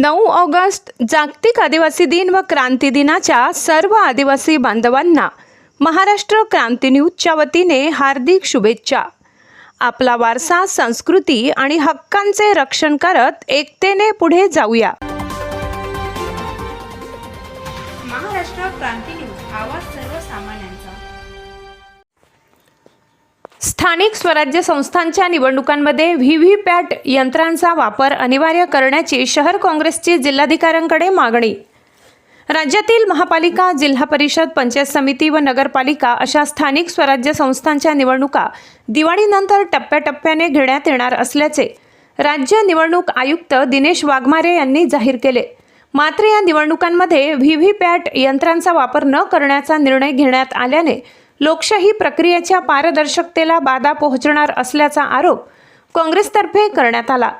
नऊ ऑगस्ट जागतिक आदिवासी दिन व क्रांती दिनाच्या सर्व आदिवासी बांधवांना महाराष्ट्र क्रांती न्यूजच्या वतीने हार्दिक शुभेच्छा. आपला वारसा संस्कृती आणि हक्कांचे रक्षण करत एकतेने पुढे जाऊया. महाराष्ट्र क्रांती न्यूज आवाज सर्वसामान्यांचा. स्थानिक स्वराज्य संस्थांच्या निवडणुकांमध्ये व्ही व्ही पॅट यंत्रांचा वापर अनिवार्य करण्याची शहर काँग्रेसची जिल्हाधिकाऱ्यांकडे मागणी. राज्यातील महापालिका जिल्हा परिषद पंचायत समिती व नगरपालिका अशा स्थानिक स्वराज्य संस्थांच्या निवडणुका दिवाळीनंतर टप्प्याटप्प्याने घेण्यात येणार असल्याचे राज्य निवडणूक आयुक्त दिनेश वाघमारे यांनी जाहीर केले. मात्र या निवडणुकांमध्ये व्ही व्ही पॅट यंत्रांचा वापर न करण्याचा निर्णय घेण्यात आल्याने लोकशाही प्रक्रियेच्या पारदर्शकतेला बाधा पोहोचणार असल्याचा आरोप काँग्रेसतर्फे करण्यात आला.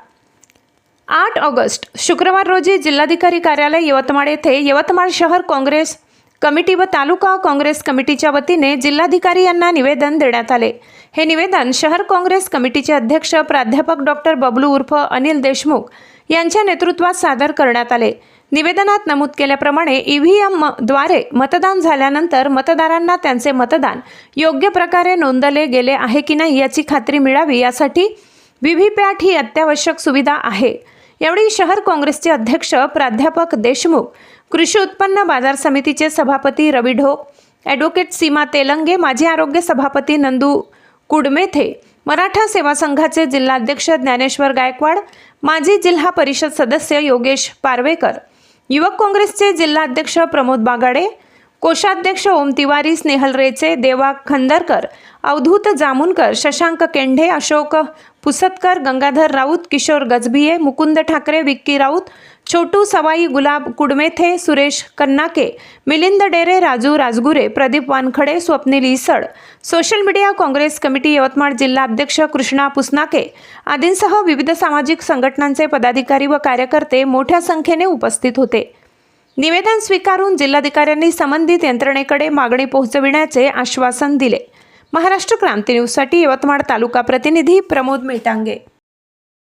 आठ ऑगस्ट शुक्रवार रोजी जिल्हाधिकारी कार्यालय यवतमाळ येथे यवतमाळ शहर काँग्रेस कमिटी व तालुका काँग्रेस कमिटीच्या वतीने जिल्हाधिकारी यांना निवेदन देण्यात आले. हे निवेदन शहर काँग्रेस कमिटीचे अध्यक्ष प्राध्यापक डॉक्टर बबलू उर्फ अनिल देशमुख यांच्या नेतृत्वात सादर करण्यात आले. निवेदनात नमूद केल्याप्रमाणे ईव्हीएमद्वारे मतदान झाल्यानंतर मतदारांना त्यांचे मतदान योग्य प्रकारे नोंदले गेले आहे की नाही याची खात्री मिळावी यासाठी व्हीव्हीपॅट ही अत्यावश्यक सुविधा आहे. यावेळी शहर काँग्रेसचे अध्यक्ष प्राध्यापक देशमुख कृषी उत्पन्न बाजार समितीचे सभापती रवी ढोक ॲडव्होकेट सीमा तेलंगे माजी आरोग्य सभापती नंदू कुडमेथे मराठा सेवा संघाचे जिल्हाध्यक्ष ज्ञानेश्वर गायकवाड माजी जिल्हा परिषद सदस्य योगेश पारवेकर युवक काँग्रेसचे जिल्हाध्यक्ष प्रमोद बागाडे कोषाध्यक्ष ओम Tiwari Snehal Reche Deva Khandarkar Avdhut Jamunkar Shashank Kendhe Ashok Pusatkar Gangadhar Raut Kishor Gajbhiye Mukund Thackeray Vicky Raut Chhotu Sawai Gulab Kudmethe Suresh Kannake Milind Dere Raju Rajgure Pradeep Wankhade Swapnil Isad social media Congress committee Yavatmal जिल्हा अध्यक्ष कृष्णा पुसनाके आदींसह विविध सामाजिक संघटनांचे पदाधिकारी व कार्यकर्ते मोठ्या संख्येने उपस्थित होते. निवेदन स्वीकारून जिल्हाधिकाऱ्यांनी संबंधित यंत्रणेकडे मागणी पोहोचविण्याचे आश्वासन दिले. महाराष्ट्र क्रांती न्यूजसाठी यवतमाळ तालुका प्रतिनिधी प्रमोद मेटांगे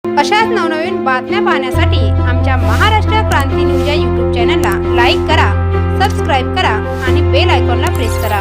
अशाच नवनवीन बातम्या पाहण्यासाठी आमच्या महाराष्ट्र क्रांती न्यूज या यूट्यूब चॅनलला लाईक करा सबस्क्राईब करा आणि बेल आयकॉनला प्रेस करा.